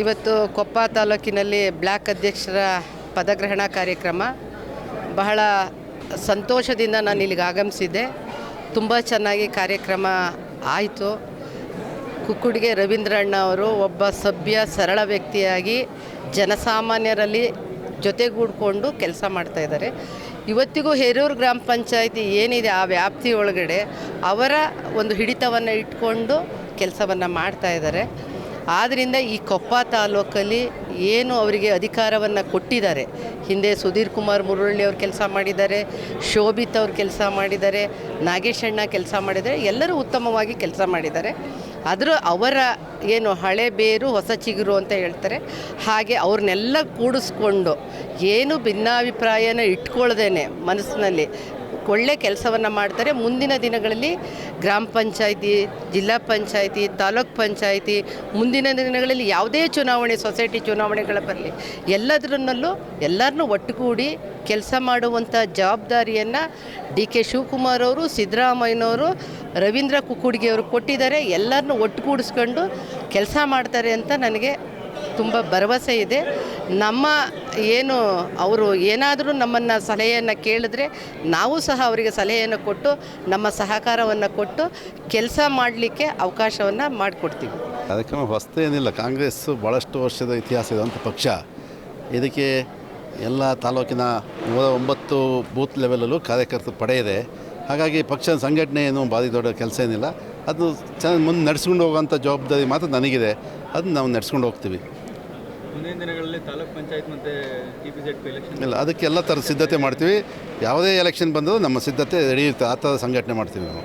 ಇವತ್ತು ಕೊಪ್ಪ ತಾಲೂಕಿನಲ್ಲಿ ಬ್ಲ್ಯಾಕ್ ಅಧ್ಯಕ್ಷರ ಪದಗ್ರಹಣ ಕಾರ್ಯಕ್ರಮ. ಬಹಳ ಸಂತೋಷದಿಂದ ನಾನು ಇಲ್ಲಿಗೆ ಆಗಮಿಸಿದ್ದೆ. ತುಂಬ ಚೆನ್ನಾಗಿ ಕಾರ್ಯಕ್ರಮ ಆಯಿತು. ಕುಕ್ಕುಡಿಗೆ ರವೀಂದ್ರಣ್ಣ ಅವರು ಒಬ್ಬ ಸಭ್ಯ, ಸರಳ ವ್ಯಕ್ತಿಯಾಗಿ ಜನಸಾಮಾನ್ಯರಲ್ಲಿ ಜೊತೆಗೂಡಿಕೊಂಡು ಕೆಲಸ ಮಾಡ್ತಾಯಿದ್ದಾರೆ ಇವತ್ತಿಗೂ ಹೇರೂರು ಗ್ರಾಮ ಪಂಚಾಯಿತಿ ಏನಿದೆ ಆ ವ್ಯಾಪ್ತಿ ಒಳಗಡೆ ಅವರ ಒಂದು ಹಿಡಿತವನ್ನು ಇಟ್ಕೊಂಡು ಕೆಲಸವನ್ನು ಮಾಡ್ತಾ ಇದ್ದಾರೆ. ಆದ್ದರಿಂದ ಈ ಕೊಪ್ಪ ತಾಲೂಕಲ್ಲಿ ಏನು ಅವರಿಗೆ ಅಧಿಕಾರವನ್ನು ಕೊಟ್ಟಿದ್ದಾರೆ, ಹಿಂದೆ ಸುಧೀರ್ ಕುಮಾರ್ ಮುರುಳ್ಳಿ ಅವರು ಕೆಲಸ ಮಾಡಿದ್ದಾರೆ, ಶೋಭಿತ್ ಅವರು ಕೆಲಸ ಮಾಡಿದ್ದಾರೆ, ನಾಗೇಶ್ ಅಣ್ಣ ಕೆಲಸ ಮಾಡಿದ್ದಾರೆ, ಎಲ್ಲರೂ ಉತ್ತಮವಾಗಿ ಕೆಲಸ ಮಾಡಿದ್ದಾರೆ. ಅದರ ಅವರ ಏನು ಹಳೆ ಬೇರು ಹೊಸ ಚಿಗುರು ಅಂತ ಹೇಳ್ತಾರೆ, ಹಾಗೆ ಅವ್ರನ್ನೆಲ್ಲ ಕೂಡಿಸ್ಕೊಂಡು ಏನು ಭಿನ್ನಾಭಿಪ್ರಾಯನ ಇಟ್ಕೊಳ್ದೇನೆ ಮನಸ್ಸಿನಲ್ಲಿ ಒಳ್ಳೆ ಕೆಲಸವನ್ನು ಮಾಡ್ತಾರೆ. ಮುಂದಿನ ದಿನಗಳಲ್ಲಿ ಗ್ರಾಮ ಪಂಚಾಯಿತಿ, ಜಿಲ್ಲಾ ಪಂಚಾಯಿತಿ, ತಾಲೂಕ್ ಪಂಚಾಯಿತಿ, ಮುಂದಿನ ದಿನಗಳಲ್ಲಿ ಯಾವುದೇ ಚುನಾವಣೆ, ಸೊಸೈಟಿ ಚುನಾವಣೆಗಳ ಬರಲಿ, ಎಲ್ಲದರಲ್ಲೂ ಎಲ್ಲರನ್ನೂ ಒಟ್ಟುಗೂಡಿ ಕೆಲಸ ಮಾಡುವಂಥ ಜವಾಬ್ದಾರಿಯನ್ನು ಡಿ ಕೆ ಶಿವಕುಮಾರ್ ಅವರು, ಸಿದ್ದರಾಮಯ್ಯನವರು, ರವೀಂದ್ರ ಕುಕ್ಕುಡ್ಗಿ ಅವರು ಕೊಟ್ಟಿದ್ದಾರೆ. ಎಲ್ಲರನ್ನೂ ಒಟ್ಟುಗೂಡಿಸ್ಕೊಂಡು ಕೆಲಸ ಮಾಡ್ತಾರೆ ಅಂತ ನನಗೆ ತುಂಬ ಭರವಸೆ ಇದೆ. ನಮ್ಮ ಏನು ಅವರು ಏನಾದರೂ ನಮ್ಮನ್ನು ಸಲಹೆಯನ್ನು ಕೇಳಿದ್ರೆ ನಾವು ಸಹ ಅವರಿಗೆ ಸಲಹೆಯನ್ನು ಕೊಟ್ಟು, ನಮ್ಮ ಸಹಕಾರವನ್ನು ಕೊಟ್ಟು ಕೆಲಸ ಮಾಡಲಿಕ್ಕೆ ಅವಕಾಶವನ್ನು ಮಾಡಿಕೊಡ್ತೀವಿ. ಅದಕ್ಕೆ ಹೊಸತೇನಿಲ್ಲ ಕಾಂಗ್ರೆಸ್ ಭಾಳಷ್ಟು ವರ್ಷದ ಇತಿಹಾಸ ಇರುವಂಥ ಪಕ್ಷ. ಇದಕ್ಕೆ ಎಲ್ಲ ತಾಲೂಕಿನ ಒಂಬತ್ತು ಬೂತ್ ಲೆವೆಲಲ್ಲೂ ಕಾರ್ಯಕರ್ತರು ಪಡೆ ಇದೆ. ಹಾಗಾಗಿ ಪಕ್ಷದ ಸಂಘಟನೆ ಏನು ಭಾರಿ ದೊಡ್ಡ ಕೆಲಸ ಏನಿಲ್ಲ. ಅದು ಚೆನ್ನಾಗಿ ಮುಂದೆ ನಡೆಸ್ಕೊಂಡು ಹೋಗೋಂಥ ಜವಾಬ್ದಾರಿ ಮಾತ್ರ ನನಗಿದೆ. ಅದನ್ನ ನಾವು ನಡೆಸ್ಕೊಂಡು ಹೋಗ್ತೀವಿ. ಮುಂದಿನ ದಿನಗಳಲ್ಲಿ ತಾಲೂಕ್ ಪಂಚಾಯತ್ ಮತ್ತು ಎಲೆಕ್ಷನ್ ಇಲ್ಲ ಅದಕ್ಕೆ ಎಲ್ಲ ಥರದ ಸಿದ್ಧತೆ ಮಾಡ್ತೀವಿ. ಯಾವುದೇ ಎಲೆಕ್ಷನ್ ಬಂದರೂ ನಮ್ಮ ಸಿದ್ಧತೆ ರೆಡಿ ಇರ್ತದೆ ಆ ಥರ ಸಂಘಟನೆ ಮಾಡ್ತೀವಿ ನಾವು.